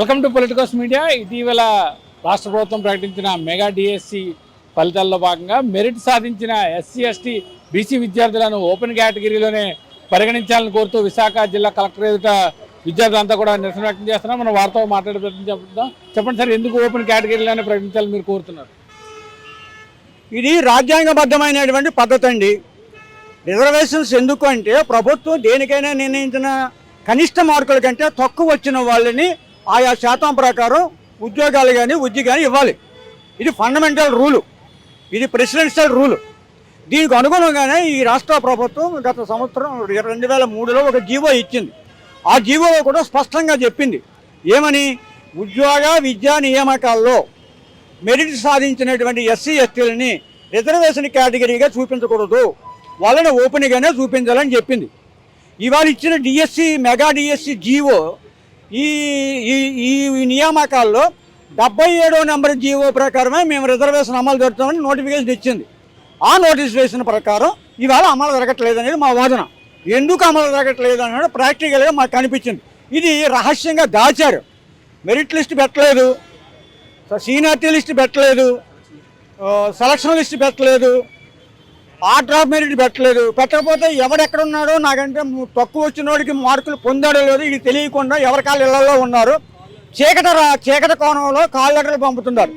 Welcome to politicals media. ఇటీవల రాష్ట్ర ప్రభుత్వం ప్రకటించిన మెగా డిఎస్సి ఫలితాల్లో భాగంగా మెరిట్ సాధించిన ఎస్సీ ఎస్టీ బీసీ విద్యార్థులను ఓపెన్ కేటగిరీలోనే పరిగణించాలని కోరుతూ విశాఖ జిల్లా కలెక్టర్ ఎదుట విద్యార్థులంతా కూడా నిరసన వ్యక్తం చేస్తున్నాం మనం వారితో మాట్లాడే ప్రయత్నం చెప్తాం చెప్పండి సార్ ఎందుకు ఓపెన్ కేటగిరీలోనే ప్రకటించాలని మీరు కోరుతున్నారు? ఇది రాజ్యాంగబద్ధమైనటువంటి పద్ధతి అండి. రిజర్వేషన్స్ ఎందుకు అంటే ప్రభుత్వం దేనికైనా నిర్ణయించిన కనిష్ట మార్కుల కంటే తక్కువ వచ్చిన వాళ్ళని ఆయా శాతం ప్రకారం ఉద్యోగాలు కానీ ఉద్యోగ కానీ ఇవ్వాలి. ఇది ఫండమెంటల్ రూలు ఇది ప్రెసిడెన్షియల్ రూలు దీనికి అనుగుణంగానే ఈ రాష్ట్ర ప్రభుత్వం గత సంవత్సరం రెండు వేల మూడులో ఒక జీవో ఇచ్చింది. ఆ జీవోలో కూడా స్పష్టంగా చెప్పింది. ఏమని? ఉద్యోగ విద్యా నియామకాల్లో మెరిట్ సాధించినటువంటి ఎస్సీ ఎస్టీలని రిజర్వేషన్ కేటగిరీగా చూపించకూడదు. వాళ్ళని ఓపెన్గానే చూపించాలని చెప్పింది. ఇవాళ ఇచ్చిన డిఎస్సి మెగా డిఎస్సి జీవో ఈ ఈ ఈ నియామకాల్లో డెబ్బై ఏడో నెంబర్ జీవో ప్రకారమే మేము రిజర్వేషన్ అమలు జరుగుతామని నోటిఫికేషన్ ఇచ్చింది. ఆ నోటిఫికేషన్ ప్రకారం ఇవాళ అమలు జరగట్లేదు అనేది మా వాదన. ఎందుకు అమలు జరగట్లేదు అనేది ప్రాక్టికల్గా మాకు కనిపించింది ఇది రహస్యంగా దాచారు. మెరిట్ లిస్ట్ పెట్టలేదు. సీనియారిటీ లిస్ట్ పెట్టలేదు. సెలక్షన్ లిస్ట్ పెట్టలేదు. ఆర్డర్ ఆఫ్ మెరిట్ పెట్టలేదు. పెట్టకపోతే ఎవడెక్కడ ఉన్నాడో నాకంటే తక్కువ తక్కువ వచ్చినోడికి మార్కులు పొందాడో లేదో ఇది తెలియకుండా ఎవరి కాళ్ళ ఇళ్ళలో ఉన్నారు. చీకట రా- చీకట కోణంలో కాల్ లెటర్లు పంపుతున్నారు.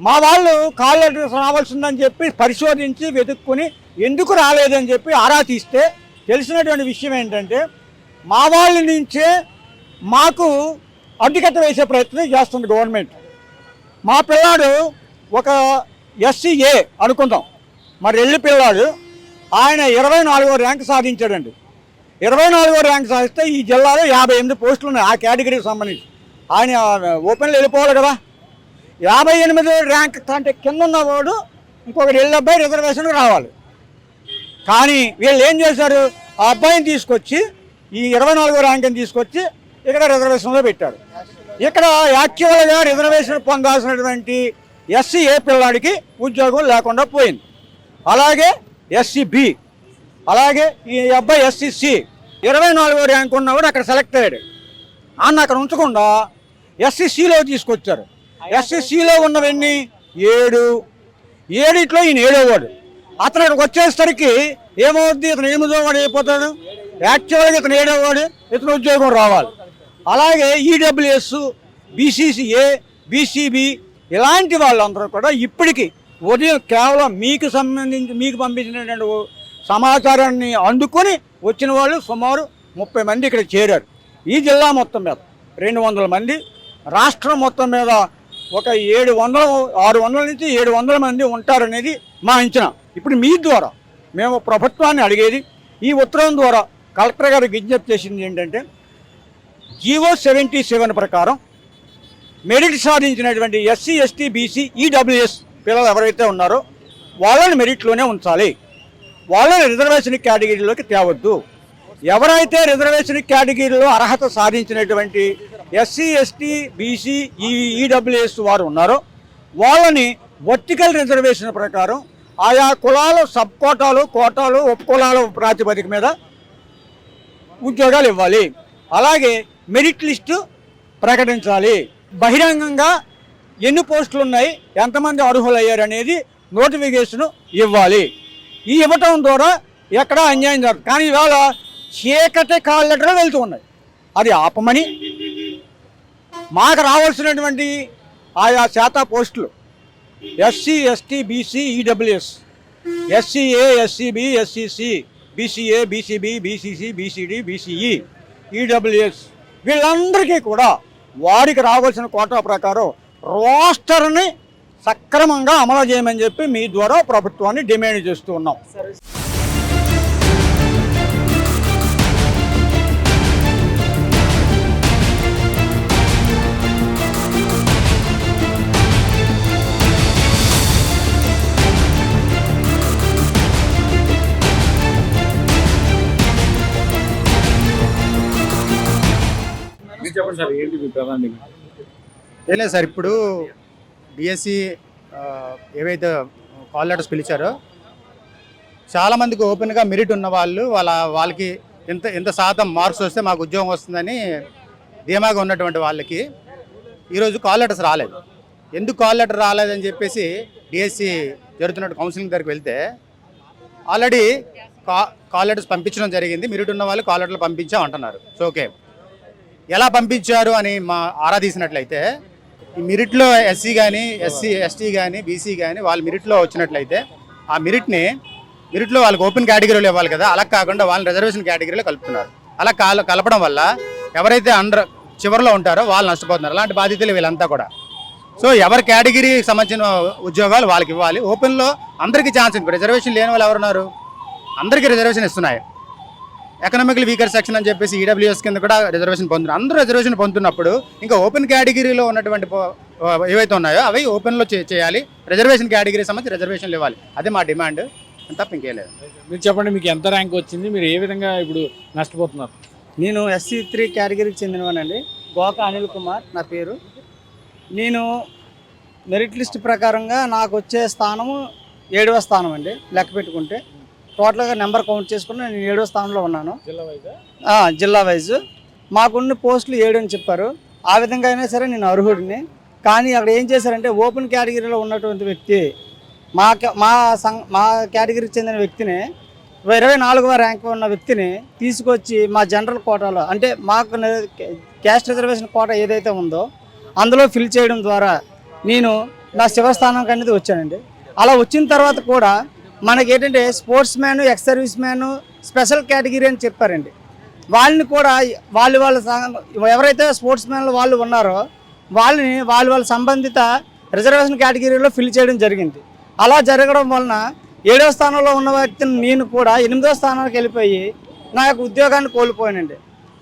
మా వాళ్ళు కాల్ లెటర్స్ రావాల్సిందని చెప్పి పరిశోధించి వెతుక్కుని ఎందుకు రాలేదని చెప్పి ఆరా తీస్తే తెలిసినటువంటి విషయం ఏంటంటే మా వాళ్ళ నుంచే మాకు అడ్డుకట్ట వేసే ప్రయత్నం చేస్తుంది గవర్నమెంట్. మా పిల్లాడు ఒక ఎస్సీఏ అనుకుందాం. మరి ఎల్లి పిల్లాడు ఆయన ఇరవై నాలుగో ర్యాంక్ సాధించాడండి. ఇరవై నాలుగో ర్యాంక్ సాధిస్తే ఈ జిల్లాలో యాభై ఎనిమిది పోస్టులు ఉన్నాయి. ఆ కేటగిరీకి సంబంధించి. ఆయన ఓపెన్లో వెళ్ళిపోవాలి కదా. యాభై ఎనిమిది ర్యాంక్ కంటే కింద ఉన్నవాడు ఇంకొకటి ఎల్లి అబ్బాయి రిజర్వేషన్కి రావాలి. కానీ వీళ్ళు ఏం చేశారు? ఆ అబ్బాయిని తీసుకొచ్చి ఈ ఇరవై నాలుగో ర్యాంక్ని తీసుకొచ్చి ఇక్కడ రిజర్వేషన్లో పెట్టారు. ఇక్కడ యాక్చువల్గా రిజర్వేషన్ పొందాల్సినటువంటి ఎస్సీ ఏ పిల్లాడికి ఉద్యోగం లేకుండా పోయింది. అలాగే ఎస్సీ బి అలాగే ఈ అబ్బాయి ఎస్సీ సి ఇరవై నాలుగో ర్యాంక్ ఉన్నవాడు అక్కడ సెలెక్ట్ అయ్యాడు. అన్న అక్కడ ఉంచకుండా ఎస్సీ సిలో తీసుకొచ్చారు. ఎస్సీ సిలో ఉన్నవన్నీ ఏడు. ఏడిట్లో ఈయన ఏడోవాడు అతను ఇక్కడికి వచ్చేసరికి ఏమవుద్ది? ఇతను ఎనిమిదో వాడు అయిపోతాడు. యాక్చువల్గా ఇతను ఏడోవాడు ఇతను ఉద్యోగం రావాలి. అలాగే ఈడబ్ల్యూఎస్ బీసీసీఏ బీసీబీ ఇలాంటి వాళ్ళందరూ కూడా ఇప్పటికీ ఉదయం కేవలం మీకు సంబంధించి మీకు పంపించినటువంటి సమాచారాన్ని అందుకొని వచ్చిన వాళ్ళు సుమారు ముప్పై మంది ఇక్కడ చేరారు. ఈ జిల్లా మొత్తం మీద రెండు వందల మంది రాష్ట్రం మొత్తం మీద ఒక ఏడు వందల ఆరు వందల నుంచి ఏడు వందల మంది ఉంటారనేది మా అంచనా. ఇప్పుడు మీ ద్వారా మేము ప్రభుత్వాన్ని అడిగేది ఈ ఉత్తరం ద్వారా కలెక్టర్ గారు విజ్ఞప్తి చేసింది ఏంటంటే జీవో సెవెంటీ సెవెన్ ప్రకారం మెరిట్ సాధించినటువంటి ఎస్సీ ఎస్టీ బీసీ ఈడబ్ల్యూఎస్ పిల్లలు ఎవరైతే ఉన్నారో వాళ్ళని మెరిట్లోనే ఉంచాలి. వాళ్ళని రిజర్వేషన్ కేటగిరీలోకి తేవద్దు. ఎవరైతే రిజర్వేషన్ కేటగిరీలో అర్హత సాధించినటువంటి ఎస్సీ ఎస్టీ బీసీ ఈ ఈడబ్ల్యూఎస్ వారు ఉన్నారో వాళ్ళని వర్టికల్ రిజర్వేషన్ ప్రకారం ఆయా కులాలు సబ్ కోటాలు కోటాలు ఉపకులాల ప్రాతిపదిక మీద ఉద్యోగాలు ఇవ్వాలి. అలాగే మెరిట్ లిస్టు ప్రకటించాలి. బహిరంగంగా ఎన్ని పోస్టులు ఉన్నాయి ఎంతమంది అర్హులు అయ్యారు అనేది నోటిఫికేషన్ ఇవ్వాలి. ఈ ఇవ్వటం ద్వారా ఎక్కడ అన్యాయం జరగదు. కానీ ఇవాళ చీకటి కాల్ వెళ్తూ ఉన్నాయి. అది ఆపమని మాకు రావాల్సినటువంటి ఆయా శాతా పోస్టులు. SC ST BC EWS. SCA SCB SCC BCA BCB BCC BCD BCE EWS. వీళ్ళందరికీ కూడా వారికి రావాల్సిన కోటా ప్రకారం రోస్టర్ని సక్రమంగా అమలు చేయమని చెప్పి మీ ద్వారా ప్రభుత్వాన్ని డిమాండ్ చేస్తూ ఉన్నాం. చెప్పండి సార్ ఏంటి మీ ప్రధాన లేదు సార్ ఇప్పుడు డిఎస్సి ఏవైతే కాల్ లెటర్స్ పిలిచారో చాలామందికి ఓపెన్గా మెరిట్ ఉన్న వాళ్ళు వాళ్ళ వాళ్ళకి ఎంత ఎంత శాతం మార్క్స్ వస్తే మాకు ఉద్యోగం వస్తుందని ధీమాగా ఉన్నటువంటి వాళ్ళకి ఈరోజు కాల్ లెటర్స్ రాలేదు. ఎందుకు కాల్ లెటర్ రాలేదని చెప్పేసి డిఎస్సి జరుగుతున్నట్టు కౌన్సిలింగ్ దగ్గరికి వెళ్తే ఆల్రెడీ కా కాల్ లెటర్స్ పంపించడం జరిగింది. మెరిట్ ఉన్న వాళ్ళు కాల్ లెటర్లు పంపించాం అంటున్నారు సో ఓకే ఎలా పంపించారు అని మా ఆరా తీసినట్లయితే ఈ మిరిట్లో ఎస్సీ కానీ ఎస్సీ ఎస్టీ కానీ బీసీ కానీ వాళ్ళ మిరిట్లో వచ్చినట్లయితే ఆ మిరిట్ని మిరిట్లో వాళ్ళకి ఓపెన్ కేటగిరీలో ఇవ్వాలి కదా అలా కాకుండా వాళ్ళని రిజర్వేషన్ కేటగిరీలో కలుపుతున్నారు. అలా కాల కలపడం వల్ల ఎవరైతే అండర్ చివరిలో ఉంటారో వాళ్ళు నష్టపోతున్నారు. అలాంటి బాధ్యతలు వీళ్ళంతా కూడా. సో ఎవరి కేటగిరీకి సంబంధించిన ఉద్యోగాలు వాళ్ళకి ఇవ్వాలి. ఓపెన్లో అందరికీ ఛాన్స్ ఉంది. రిజర్వేషన్ లేని వాళ్ళు ఎవరున్నారు? అందరికీ రిజర్వేషన్ ఇస్తున్నాయి. ఎకనామికల్ వీకర్ సెక్షన్ అని చెప్పేసి ఈడబ్ల్యూఎస్ కింద కూడా రిజర్వేషన్ పొందుతున్నారు. అందరూ రిజర్వేషన్ పొందుతున్నప్పుడు ఇంకా ఓపెన్ కేటగిరీలో ఉన్నటువంటి ఏవైతే ఉన్నాయో అవి ఓపెన్లో చే- చేయాలి. రిజర్వేషన్ కేటగిరీ సంబంధించి రిజర్వేషన్లు ఇవ్వాలి. అదే మా డిమాండ్ తప్ప ఇంకేం లేదు. మీరు చెప్పండి మీకు ఎంత ర్యాంక్ వచ్చింది? మీరు ఏ విధంగా ఇప్పుడు నష్టపోతున్నారు? నేను ఎస్సీ త్రీ కేటగిరీకి చెందినవానండి. గోక అనిల్ కుమార్ నా పేరు. నేను మెరిట్ లిస్ట్ ప్రకారంగా నాకు వచ్చే స్థానము ఏడవ స్థానం అండి లెక్క పెట్టుకుంటే టోటల్గా నెంబర్ కౌంట్ చేసుకుని నేను ఏడవ స్థానంలో ఉన్నాను. జిల్లా వైజా? ఆ, జిల్లా వైజ్. మాకున్న పోస్టులు ఏడు అని చెప్పారు. ఆ విధంగా అయినా సరే నేను అర్హుడిని. కానీ అక్కడ ఏం చేశారంటే ఓపెన్ కేటగిరీలో ఉన్నటువంటి వ్యక్తి మా మా సం మా కేటగిరీకి చెందిన వ్యక్తిని ఇరవై నాలుగవ ర్యాంక్ ఉన్న వ్యక్తిని తీసుకొచ్చి మా జనరల్ కోటాలో అంటే మాకు క్యాస్ట్ రిజర్వేషన్ కోట ఏదైతే ఉందో అందులో ఫిల్ చేయడం ద్వారా నేను నా శివస్థానం అనేది వచ్చానండి. అలా వచ్చిన తర్వాత కూడా మనకి ఏంటంటే sportsman ex serviceman special category అని చెప్పారండి. వాళ్ళని కూడా వాళ్ళు వాళ్ళ ఎవరైతే స్పోర్ట్స్ మ్యాన్లు వాళ్ళు ఉన్నారో వాళ్ళని వాళ్ళు వాళ్ళ సంబంధిత రిజర్వేషన్ కేటగిరీలో ఫిల్ చేయడం జరిగింది. అలా జరగడం వలన ఏడవ స్థానంలో ఉన్న వ్యక్తిని నేను కూడా ఎనిమిదవ స్థానానికి వెళ్ళిపోయి నా యొక్క ఉద్యోగాన్ని కోల్పోయానండి.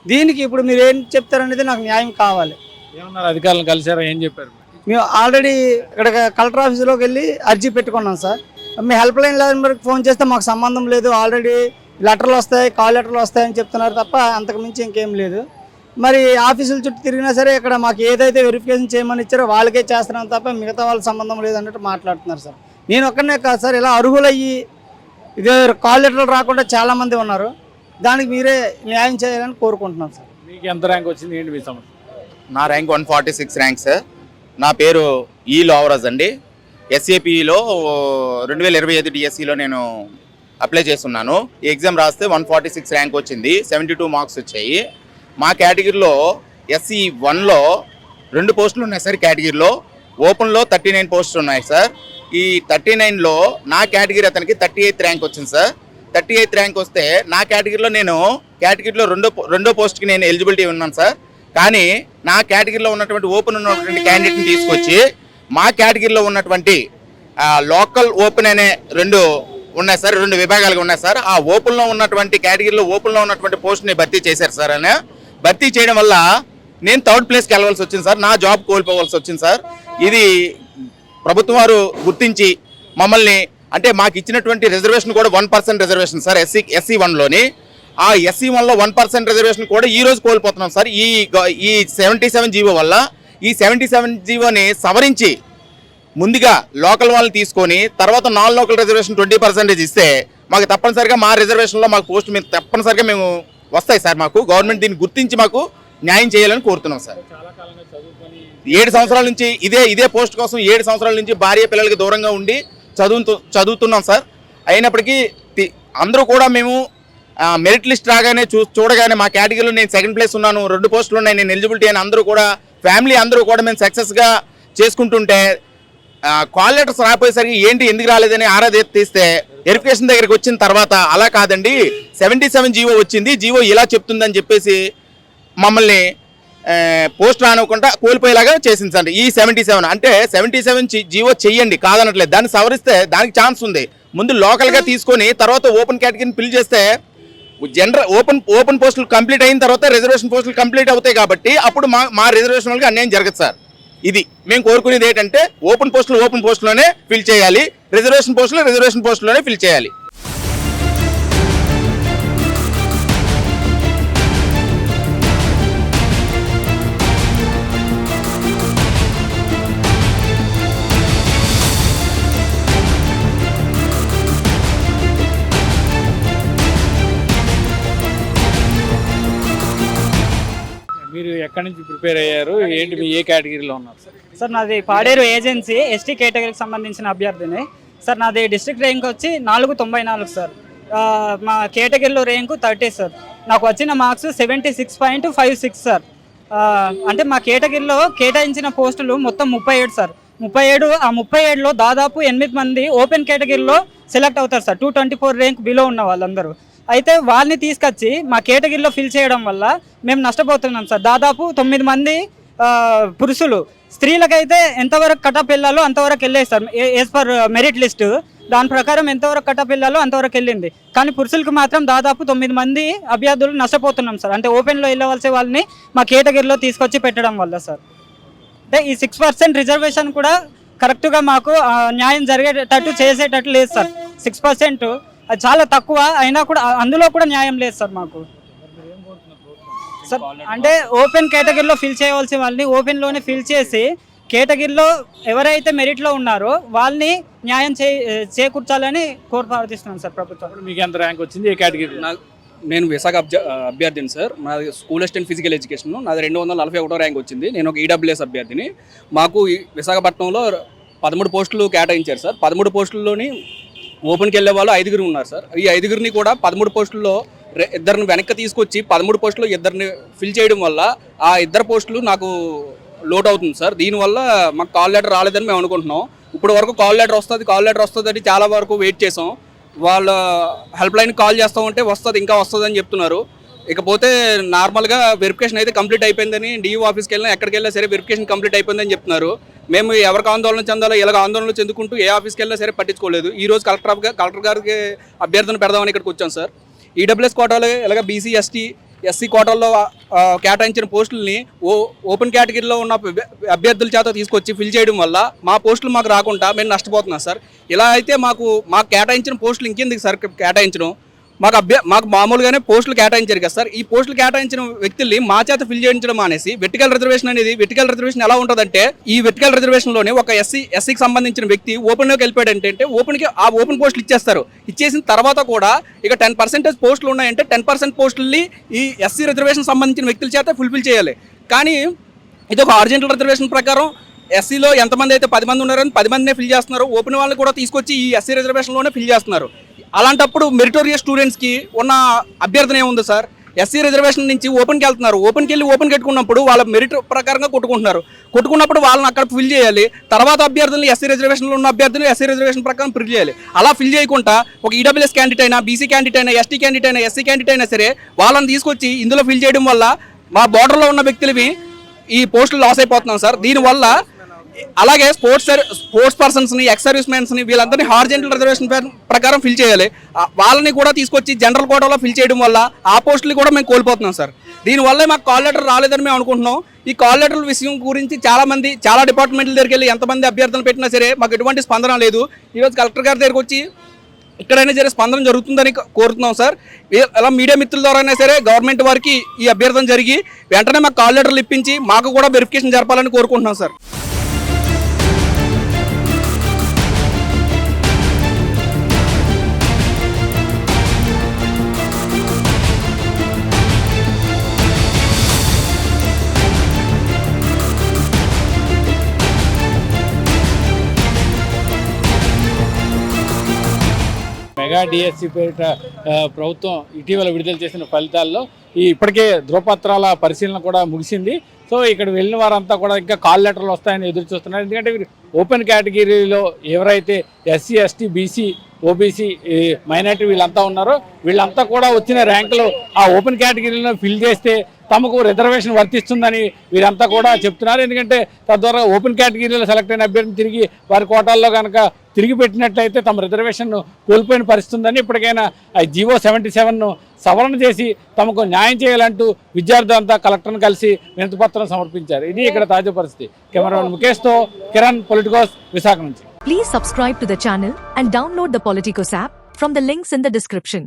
దీనికి ఇప్పుడు మీరు ఏం చెప్తారనేది నాకు న్యాయం కావాలి. ఏమన్నారు? అధికారులను కలిసారా ఏం చెప్పారు? మేము ఆల్రెడీ ఇక్కడ కలెక్టర్ ఆఫీస్లోకి వెళ్ళి అర్జీ పెట్టుకున్నాం సార్. మీ హెల్ప్ లైన్ నెంబర్కి ఫోన్ చేస్తే మాకు సంబంధం లేదు. ఆల్రెడీ లెటర్లు వస్తాయి కాల్ లెటర్లు వస్తాయని చెప్తున్నారు తప్ప అంతకు మించి ఇంకేం లేదు. మరి ఆఫీసుల చుట్టూ తిరిగినా సరే ఇక్కడ మాకు ఏదైతే వెరిఫికేషన్ చేయమని ఇచ్చారో వాళ్ళకే చేస్తున్నాం తప్ప మిగతా వాళ్ళ సంబంధం లేదు అన్నట్టు మాట్లాడుతున్నారు సార్. నేను ఒక్కనే కాదు సార్ ఇలా అర్హులయ్యి ఇదే కాల్ లెటర్లు రాకుండా చాలామంది ఉన్నారు. దానికి మీరే న్యాయం చేయాలని కోరుకుంటున్నాం సార్. మీకు ఎంత ర్యాంక్ వచ్చింది? ఏంటి మీ సమస్య? నా rank one forty six rank sir. నా పేరు ఈ లోవరాజ్ అండి. ఎస్ఏపిలో రెండు వేల ఇరవై ఐదు డిఎస్సిలో నేను అప్లై చేస్తున్నాను. ఈ ఎగ్జామ్ రాస్తే వన్ ఫార్టీ సిక్స్ ర్యాంక్ వచ్చింది. సెవెంటీ టూ మార్క్స్ వచ్చాయి. మా కేటగిరీలో ఎస్సీ వన్లో రెండు పోస్టులు ఉన్నాయి సార్ కేటగిరీలో ఓపెన్లో థర్టీ నైన్ పోస్టులు ఉన్నాయి సార్. ఈ థర్టీ నైన్లో నా కేటగిరీ అతనికి థర్టీ ఎయిత్ ర్యాంక్ వచ్చింది సార్. థర్టీ ఎయిత్ ర్యాంక్ వస్తే నా కేటగిరీలో నేను కేటగిరీలో రెండో రెండో పోస్ట్కి నేను ఎలిజిబిలిటీ ఉన్నాను సార్. కానీ నా కేటగిరీలో ఉన్నటువంటి ఓపెన్ ఉన్నటువంటి క్యాండిడేట్ని తీసుకొచ్చి మా కేటగిరీలో ఉన్నటువంటి లోకల్ ఓపెన్ అనే రెండు ఉన్నాయి సార్ రెండు విభాగాలుగా ఉన్నాయి సార్. ఆ ఓపెన్లో ఉన్నటువంటి కేటగిరీలో ఓపెన్లో ఉన్నటువంటి పోస్ట్ని భర్తీ చేశారు సార్ అని. భర్తీ చేయడం వల్ల నేను థర్డ్ ప్లేస్కి వెళ్ళవలసి వచ్చింది సార్ నా జాబ్ కోల్పోవలసి వచ్చింది సార్. ఇది ప్రభుత్వం వారు గుర్తించి మమ్మల్ని అంటే మాకు ఇచ్చినటువంటి రిజర్వేషన్ కూడా one percent reservation sir SC SC వన్లోని. ఆ ఎస్సీ వన్లో వన్ పర్సెంట్ రిజర్వేషన్ కూడా ఈ రోజు కోల్పోతున్నాం సార్. ఈ ఈ సెవెంటీ సెవెన్ జీవో వల్ల ఈ సెవెంటీ సెవెన్ జీవోని సవరించి ముందుగా లోకల్ వాళ్ళని తీసుకొని తర్వాత non local reservation twenty percentage ఇస్తే మాకు తప్పనిసరిగా మా రిజర్వేషన్లో మాకు పోస్ట్ మేము తప్పనిసరిగా మేము వస్తాయి సార్ మాకు. గవర్నమెంట్ దీన్ని గుర్తించి మాకు న్యాయం చేయాలని కోరుతున్నాం సార్. ఏడు సంవత్సరాల నుంచి ఇదే ఇదే పోస్ట్ కోసం ఏడు సంవత్సరాల నుంచి భార్య పిల్లలకి దూరంగా ఉండి చదువుతు చదువుతున్నాం సార్. అయినప్పటికీ అందరూ కూడా మేము మెరిట్ లిస్ట్ రాగానే చూ చూడగానే మా కేటగిరీలో నేను సెకండ్ ప్లేస్ ఉన్నాను రెండు పోస్టులు ఉన్నాయి నేను ఎలిజిబిలిటీ అని అందరూ కూడా ఫ్యామిలీ అందరూ కూడా మేము సక్సెస్గా చేసుకుంటుంటే కాల్ లెటర్స్ రాపోయేసరికి ఏంటి ఎందుకు రాలేదని ఆరా తీ- తీస్తే వెరిఫికేషన్ దగ్గరికి వచ్చిన తర్వాత అలా కాదండి సెవెంటీ సెవెన్ జీవో వచ్చింది జీవో ఇలా చెప్తుందని చెప్పేసి మమ్మల్ని పోస్ట్ రానివ్వకుండా కోల్పోయేలాగా చేసింది సార్. ఈ సెవెంటీ సెవెన్ అంటే సెవెంటీ సెవెన్ జీవో చెయ్యండి కాదనట్లేదు. దాన్ని సవరిస్తే దానికి ఛాన్స్ ఉంది. ముందు లోకల్గా తీసుకొని తర్వాత ఓపెన్ కేటగిరీని ఫిల్ చేస్తే జనరల్ ఓపెన్ ఓపెన్ పోస్టులు కంప్లీట్ అయిన తర్వాత రిజర్వేషన్ పోస్టులు కంప్లీట్ అవుతాయి కాబట్టి అప్పుడు మా మా రిజర్వేషన్ వాళ్ళకి అన్యాయం జరగదు సార్. ఇది మేము కోరుకునేది ఏంటంటే ఓపెన్ పోస్టులు ఓపెన్ పోస్టులోనే ఫిల్ చేయాలి. రిజర్వేషన్ పోస్టులు రిజర్వేషన్ పోస్టులోనే ఫిల్ చేయాలి. ఎక్కడి నుంచి ప్రిపేర్ అయ్యారు? ఏంటి మీ ఏ కేటగిరీలో ఉన్నారు? సార్ నాది పాడేరు ఏజెన్సీ ఎస్టీ కేటగిరీకి సంబంధించిన అభ్యర్థిని. సార్ నాది డిస్ట్రిక్ట్ ర్యాంక్ వచ్చి నాలుగు తొంభై నాలుగు సార్. మా కేటగిరీలో ర్యాంకు థర్టీ సార్. నాకు వచ్చిన marks seventy six point five six sir. అంటే మా కేటగిరీలో కేటాయించిన పోస్టులు మొత్తం ముప్పై ఏడు సార్. ముప్పై ఏడు ఆ ముప్పై ఏడులో దాదాపు ఎనిమిది మంది ఓపెన్ కేటగిరీలో సెలెక్ట్ అవుతారు sir. Two twenty four rank below ఉన్న వాళ్ళందరూ. అయితే వాళ్ళని తీసుకొచ్చి మా కేటగిరీలో ఫిల్ చేయడం వల్ల మేము నష్టపోతున్నాం సార్. దాదాపు తొమ్మిది మంది పురుషులు. స్త్రీలకైతే ఎంతవరకు కటప్ వెళ్ళాలో అంతవరకు వెళ్ళేస్తారు sir. As per merit list దాని ప్రకారం ఎంతవరకు కటప్ వెళ్ళాలో అంతవరకు వెళ్ళింది. కానీ పురుషులకు మాత్రం దాదాపు తొమ్మిది మంది అభ్యర్థులు నష్టపోతున్నాం సార్. అంటే ఓపెన్లో వెళ్ళవలసే వాళ్ళని మా కేటగిరీలో తీసుకొచ్చి పెట్టడం వల్ల సార్. అంటే ఈ సిక్స్ పర్సెంట్ రిజర్వేషన్ కూడా కరెక్ట్గా మాకు న్యాయం జరిగేటట్టు చేసేటట్టు లేదు సార్. సిక్స్ పర్సెంట్ అది చాలా తక్కువ. అయినా కూడా అందులో కూడా న్యాయం లేదు సార్ మాకు. సార్ అంటే ఓపెన్ కేటగిరీలో ఫిల్ చేయవలసిన వాళ్ళని ఓపెన్లోనే ఫిల్ చేసి కేటగిరీలో ఎవరైతే మెరిట్లో ఉన్నారో వాళ్ళని న్యాయం చే చేకూర్చాలని కోరు ప్రార్థిస్తున్నాం సార్ ప్రభుత్వం. మీకు ఎంత ర్యాంక్ వచ్చింది ఏ కేటగిరీ నేను విశాఖ అభ్య అభ్యర్థిని సార్. నాది స్కూల్ అసిస్టెంట్ ఫిజికల్ ఎడ్యుకేషన్. నాది రెండు వందల నలభై ఒకటో ర్యాంక్ వచ్చింది. నేను ఒక ఈడబ్ల్యూఎస్ అభ్యర్థిని. మాకు ఈ విశాఖపట్నంలో పదమూడు పోస్టులు కేటాయించారు సార్. పదమూడు పోస్టుల్లోని ఓపెన్కి వెళ్ళే వాళ్ళు ఐదుగురు ఉన్నారు సార్. ఈ ఐదుగురిని కూడా పదమూడు పోస్టుల్లో ఇద్దరిని వెనక్కి తీసుకొచ్చి పదమూడు పోస్టులు ఇద్దరిని ఫిల్ చేయడం వల్ల ఆ ఇద్దరు పోస్టులు నాకు లోట్ అవుతుంది సార్. దీనివల్ల మాకు కాల్ లెటర్ రాలేదని మేము అనుకుంటున్నాం. ఇప్పుడు వరకు కాల్ లెటర్ వస్తుంది కాల్ లెటర్ వస్తుంది చాలా వరకు వెయిట్ చేసాం. వాళ్ళ హెల్ప్ లైన్ కాల్ చేస్తామంటే వస్తుంది ఇంకా వస్తుంది అని చెప్తున్నారు. ఇకపోతే నార్మల్గా వెరిఫికేషన్ అయితే కంప్లీట్ అయిపోయిందని డియూ ఆఫీస్కి వెళ్ళినా ఎక్కడికి వెళ్ళినా సరే వెరిఫికేషన్ కంప్లీట్ అయిపోయిందని చెప్తున్నారు. మేము ఎవరికి ఆందోళన చెందాలో ఇలాగ ఆందోళనలు చెందుకుంటూ ఏ ఆఫీస్కి వెళ్ళినా సరే పట్టించుకోలేదు. ఈ రోజు కలెక్టర్ కలెక్టర్ గారికి అభ్యర్థన పెడదామని ఇక్కడికి వచ్చాం సార్. ఈడబ్ల్యూఎస్ కోటాలో ఇలాగ బీసీ ఎస్టీ ఎస్సీ కోటాల్లో కేటాయించిన పోస్టుల్ని ఓ ఓపెన్ కేటగిరీలో ఉన్న అభ్యర్థుల చేత తీసుకొచ్చి ఫిల్ చేయడం వల్ల మా పోస్టులు మాకు రాకుండా మేము నష్టపోతున్నాం సార్. ఇలా అయితే మాకు మాకు కేటాయించిన పోస్టులు ఇంకెందుకు సార్? కేటాయించడం. మాకు అభ్య మాకు మామూలుగానే పోస్టులు కేటాయించారు కదా సార్. ఈ పోస్టులు కేటాయించిన వ్యక్తుల్ని మా చేత ఫిల్ చేయించడం మానేసి వెర్టికల్ రిజర్వేషన్ అనేది వెట్టికల్ రిజర్వేషన్ ఎలా ఉంటుందంటే ఈ వెట్టికల్ రిజర్వేషన్లోనే ఒక ఎస్సీ ఎస్సీకి సంబంధించిన వ్యక్తి ఓపెన్ వెళ్ళిపోయాడు అంటే ఓపెన్కి ఆ ఓపెన్ పోస్టులు ఇచ్చేస్తారు. ఇచ్చేసిన తర్వాత కూడా ఇక టెన్ పర్సెంటేజ్ పోస్టులు ఉన్నాయంటే టెన్ పర్సెంట్ పోస్టుల్ని ఈ ఎస్సీ రిజర్వేషన్ సంబంధించిన వ్యక్తుల చేత ఫుల్ఫిల్ చేయాలి. కానీ ఇది ఒక ఆర్జెంటల్ రిజర్వేషన్ ప్రకారం ఎస్సీలో ఎంతమంది అయితే పది మంది ఉన్నారని పది మందినే ఫిల్ చేస్తున్నారు. ఓపెన్ వాళ్ళని కూడా తీసుకొచ్చి ఈ ఎస్సీ రిజర్వేషన్లోనే ఫిల్ చేస్తున్నారు. అలాంటప్పుడు మెరిటోరియస్ స్టూడెంట్స్కి ఉన్న అభ్యర్థన ఏముంది సార్? ఎస్సీ రిజర్వేషన్ నుంచి ఓపెన్కి వెళ్తున్నారు. ఓపెన్కి వెళ్ళి ఓపెన్ కట్టుకున్నప్పుడు వాళ్ళ మెరిట్ ప్రకారంగా కొట్టుకుంటున్నారు. కొట్టుకున్నప్పుడు వాళ్ళని అక్కడ ఫిల్ చేయాలి. తర్వాత అభ్యర్థులు ఎస్సీ రిజర్వేషన్లో ఉన్న అభ్యర్థులు ఎస్సీ రిజర్వేషన్ ప్రకారం ఫిల్ చేయాలి. అలా ఫిల్ చేయకుండా ఒక ఈడబ్ల్యూఎస్ క్యాండిడేట్ అయినా బీసీ క్యాండిడేట్ అయినా ఎస్టీ క్యాండిడేట్ అయినా ఎస్సీ క్యాండిడేట్ అయినా సరే వాళ్ళని తీసుకొచ్చి ఇందులో ఫిల్ చేయడం వల్ల మా బార్డర్లో ఉన్న వ్యక్తులవి ఈ పోస్టులు లాస్ అయిపోతున్నాం సార్. దీనివల్ల అలాగే స్పోర్ట్స్ స్పోర్ట్స్ పర్సన్స్ని ఎక్స్ సర్వీస్ మెన్స్ని వీళ్ళందరినీ హార్జెంటల్ రిజర్వేషన్ ప్రకారం ఫిల్ చేయాలి. వాళ్ళని కూడా తీసుకొచ్చి జనరల్ కోటాలో ఫిల్ చేయడం వల్ల ఆ పోస్టులు కూడా మేము కోల్పోతున్నాం సార్. దీనివల్ల మాకు కాల్ లెటర్ రాలేదని మేము అనుకుంటున్నాం. ఈ కాల్ లెటర్ విషయం గురించి చాలామంది చాలా డిపార్ట్మెంట్ల దగ్గరికి వెళ్ళి ఎంతమంది అభ్యర్థులు పెట్టినా సరే మాకు ఎటువంటి స్పందన లేదు. ఈరోజు కలెక్టర్ గారి దగ్గరికి వచ్చి ఇక్కడైనా సరే స్పందన జరుగుతుందని కోరుతున్నాం సార్. అలా మీడియా మిత్రుల ద్వారా అయినా సరే గవర్నమెంట్ వారికి ఈ అభ్యర్థన జరిగి వెంటనే మాకు కాల్ లెటర్లు ఇప్పించి మాకు కూడా వెరిఫికేషన్ జరపాలని కోరుకుంటున్నాం సార్. మెగా డిఎస్సి పేరిట ప్రభుత్వం ఇటీవల విడుదల చేసిన ఫలితాల్లో ఈ ఇప్పటికే ధృవపత్రాల పరిశీలన కూడా ముగిసింది. సో ఇక్కడ వెళ్ళిన వారంతా కూడా ఇంకా కాల్ లెటర్లు వస్తాయని ఎదురు చూస్తున్నారు. ఎందుకంటే ఓపెన్ కేటగిరీలో ఎవరైతే SC ST BC OBC minority వీళ్ళంతా ఉన్నారో వీళ్ళంతా కూడా వచ్చిన ర్యాంకులు ఆ ఓపెన్ కేటగిరీలో ఫిల్ చేస్తే తమకు రిజర్వేషన్ వర్తిస్తుందని వీరంతా కూడా చెప్తున్నారు. ఎందుకంటే తద్వారా ఓపెన్ కేటగిరీలో సెలెక్ట్ అయిన అభ్యర్థిని తిరిగి వారి కోటాల్లో కనుక తిరిగి పెట్టినట్లయితే తమ రిజర్వేషన్ కోల్పోయిన పరిస్థితి ఉందని ఇప్పటికైనా ఆ జీవో సెవెంటీ సెవెన్ను సవరణ చేసి తమకు న్యాయం చేయాలంటూ విద్యార్థులంతా కలెక్టర్ను కలిసి వినతిపత్రం సమర్పించారు. ఇది ఇక్కడ తాజా పరిస్థితి. కెమెరామెన్ ముఖేష్తో కిరణ్ పొలిటికోస్ విశాఖ నుంచి. Please subscribe to the channel and download the Politicos app from the links in the description.